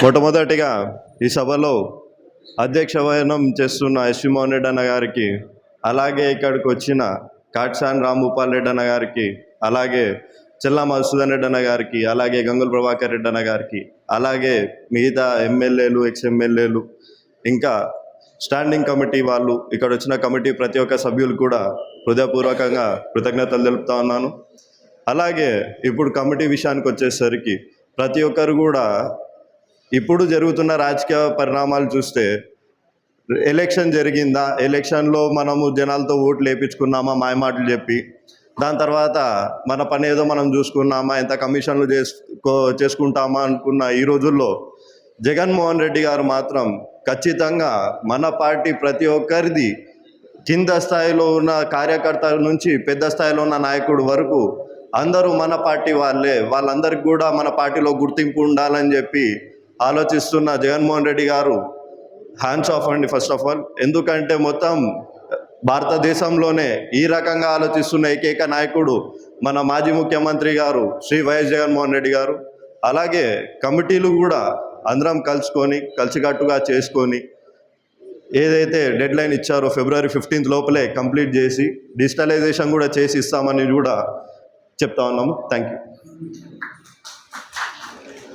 మొట్టమొదటిగా ఈ సభలో అధ్యక్ష వహనం చేస్తున్న ఎస్వి రెడ్డి అన్న గారికి అలాగే ఇక్కడికి వచ్చిన కాట్సాన్ రాంభూపాల్ రెడ్డి అన్న గారికి అలాగే చెల్లా మధుసూదన్ రెడ్డి అన్న గారికి అలాగే గంగుల ప్రభాకర్ రెడ్డి అన్న గారికి అలాగే మిగతా ఎమ్మెల్యేలు ఎక్స్ ఎమ్మెల్యేలు ఇంకా స్టాండింగ్ కమిటీ వాళ్ళు ఇక్కడ వచ్చిన కమిటీ ప్రతి ఒక్క సభ్యులు కూడా హృదయపూర్వకంగా కృతజ్ఞతలు తెలుపుతా ఉన్నాను. అలాగే ఇప్పుడు కమిటీ విషయానికి వచ్చేసరికి ప్రతి ఒక్కరు కూడా ఇప్పుడు జరుగుతున్న రాజకీయ పరిణామాలు చూస్తే ఎలక్షన్ జరిగిందా? ఎలక్షన్లో మనము జనాలతో ఓట్లు వేయించుకున్నామా మాయమాటలు చెప్పి. దాని తర్వాత మన పని ఏదో మనం చూసుకున్నామా? ఎంత కమిషన్లు చేసుకో చేసుకుంటామా అనుకున్న ఈ రోజుల్లో జగన్మోహన్ రెడ్డి గారు మాత్రం ఖచ్చితంగా మన పార్టీ ప్రతి ఒక్కరిది కింద స్థాయిలో ఉన్న కార్యకర్తల నుంచి పెద్ద స్థాయిలో ఉన్న నాయకుడు వరకు అందరూ మన పార్టీ వాళ్ళే. వాళ్ళందరికీ కూడా మన పార్టీలో గుర్తింపు ఉండాలని చెప్పి ఆలోచిస్తున్న జగన్మోహన్ రెడ్డి గారు హ్యాండ్స్ ఆఫ్ అండి ఫస్ట్ ఆఫ్ ఆల్ ఎందుకంటే మొత్తం భారతదేశంలోనే ఈ రకంగా ఆలోచిస్తున్న ఏకైక నాయకుడు మన మాజీ ముఖ్యమంత్రి గారు శ్రీ వైఎస్ జగన్మోహన్ రెడ్డి గారు. అలాగే కమిటీలు కూడా అందరం కలుసుకొని కలిసికట్టుగా చేసుకొని ఏదైతే డెడ్ లైన్ ఇచ్చారో ఫిబ్రవరి ఫిఫ్టీన్త్ లోపలే కంప్లీట్ చేసి డిజిటలైజేషన్ కూడా చేసి ఇస్తామని కూడా చెప్తా ఉన్నాము. Thank you